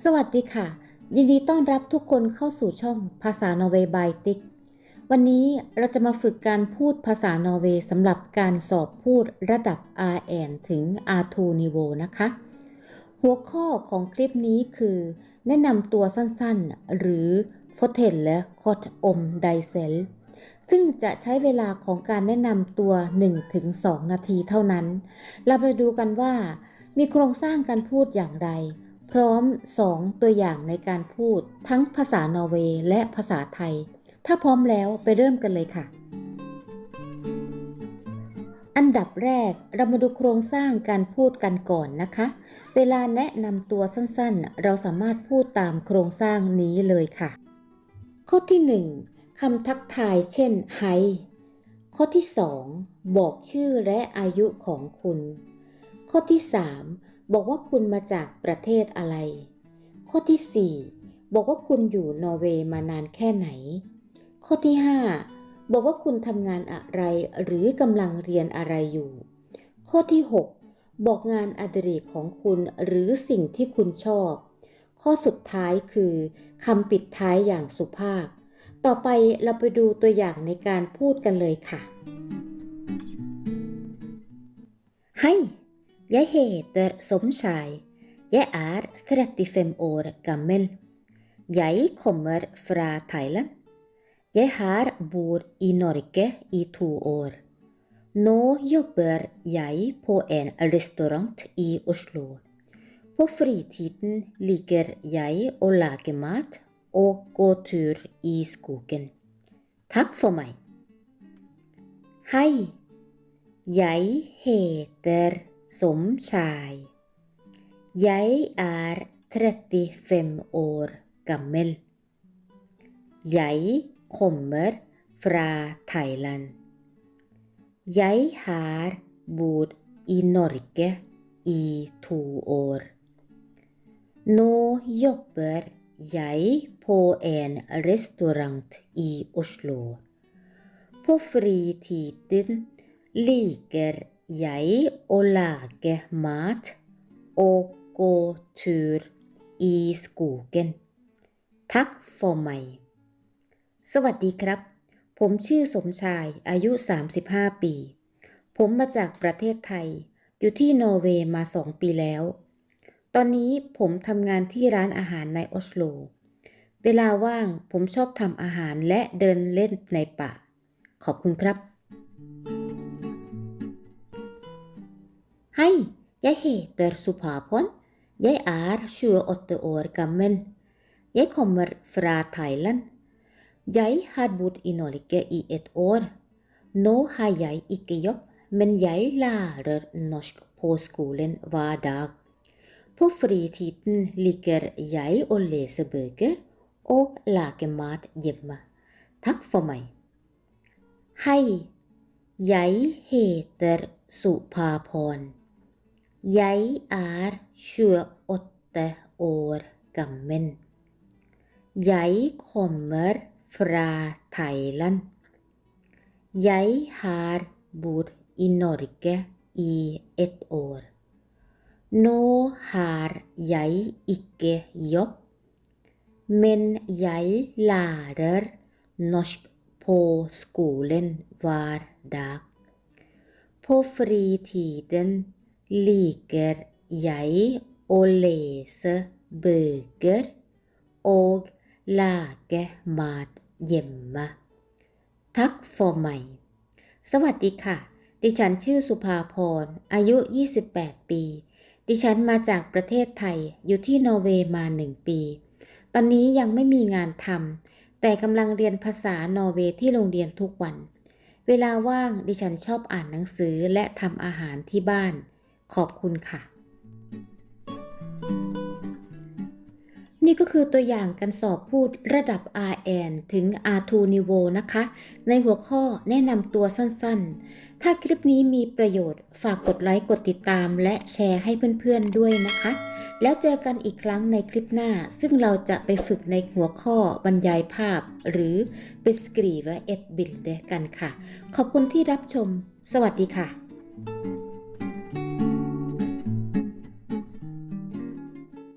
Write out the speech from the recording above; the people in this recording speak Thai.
สวัสดีค่ะ ยินดีต้อนรับทุกคนเข้าสู่ช่องภาษานอร์เวย์บายติกวันนี้เราจะมาฝึกการพูดภาษานอร์เวย์สำหรับการสอบพูดระดับ RN ถึง R2 niveau นะคะ หัวข้อของคลิปนี้คือ แนะนำตัวสั้นๆ หรือ f o t e l และ k o t om d i s e l ซึ่งจะใช้เวลาของการแนะนำตัว 1-2 นาทีเท่านั้น เราไปดูกันว่ามีโครงสร้างการพูดอย่างไร พร้อม 2 ตัวอย่างในการพูดทั้งภาษานอร์เวย์และภาษาไทย ถ้าพร้อมแล้วไปเริ่มกันเลยค่ะ อันดับแรกเรามาดูโครงสร้างการพูดกันก่อนนะคะ เวลาแนะนำตัวสั้นๆ เราสามารถพูดตามโครงสร้างนี้เลยค่ะ ข้อที่ 1คำทักทายเช่น Hi ข้อที่ 2 บอกชื่อและอายุของคุณ ข้อที่ 3 บอกว่าคุณมาจากประเทศอะไร ข้อที่ 4 บอกว่าคุณอยู่นอร์เวย์มานานแค่ไหน ข้อที่ 5 บอกว่าคุณทำงานอะไรหรือกำลังเรียนอะไรอยู่ ข้อที่ 6 บอกงานอดิเรกของคุณหรือสิ่งที่คุณชอบ ข้อสุดท้ายคือคำปิดท้ายอย่างสุภาพ ต่อไปเราไปดูตัวอย่างในการพูดกันเลยค่ะ Hei, jeg heter Somskjei. Jeg er 35 år gammel. Jeg kommer fra Thailand. Jeg har bodd i Norge i to år. Nå jobber jeg på en restaurant i Oslo. På fritiden liker jeg å lage mat og gå tur i skogen. Takk for meg. Hei, jeg heter Somskjei. Jeg er 35 år gammel. Jeg kommer fra Thailand. Jeg har bodd i Norge i to år. Nå jobber jeg på en restaurant i Oslo. På fritiden liker jeg å lage mat og gå tur i skogen. Takk for meg. สวัสดีครับ ผมชื่อสมชายอายุ 35 ปี ผมมาจากประเทศไทย อยู่ที่นอร์เวย์มาสองปีแล้ว ตอนนี้ผมทำงานที่ร้านอาหารในออสโล เวลาว่างผมชอบทำอาหารและเดินเล่นในป่า ขอบคุณครับ Hei, jeg heter Supapon. Jeg er 28 år gammel. Jeg kommer fra Thailand. Jeg har bodd i Norge i et år. Nå har jeg ikke jobb, men jeg lærer norsk på skolen hver dag. På fritiden liker jeg å lese bøker og lage mat hjemme. Takk for meg. Hei, jeg heter Supapon. Jeg er 28 år gammel. Jeg kommer fra Thailand. Jeg har bodd i Norge i et år. Nå har jeg ikke jobb, men jeg lærer norsk på skolen hver dag. På fritiden liker jeg å lese bøker og lage mat hjemme. Takk for meg. สวัสดีค่ะ ดิฉันชื่อสุภาพร อายุ 28 ปี ดิฉันมาจากประเทศไทย อยู่ที่นอร์เวย์มาหนึ่งปี ตอนนี้ยังไม่มีงานทำ แต่กำลังเรียนภาษานอร์เวย์ที่โรงเรียนทุกวัน เวลาว่างดิฉันชอบอ่านหนังสือและทำอาหารที่บ้าน ขอบคุณค่ะ นี่ก็คือตัวอย่างการสอบพูดระดับ RN ถึง R2 niveau นะคะ ในหัวข้อแนะนำตัวสั้นๆ ถ้าคลิปนี้มีประโยชน์ฝากกดไลค์กดติดตาม และแชร์ให้เพื่อนๆด้วยนะคะ แล้วเจอกันอีกครั้งในคลิปหน้า ซึ่งเราจะไปฝึกในหัวข้อบรรยายภาพ หรือ beskrive et bild กันค่ะ ขอบคุณที่รับชม สวัสดีค่ะ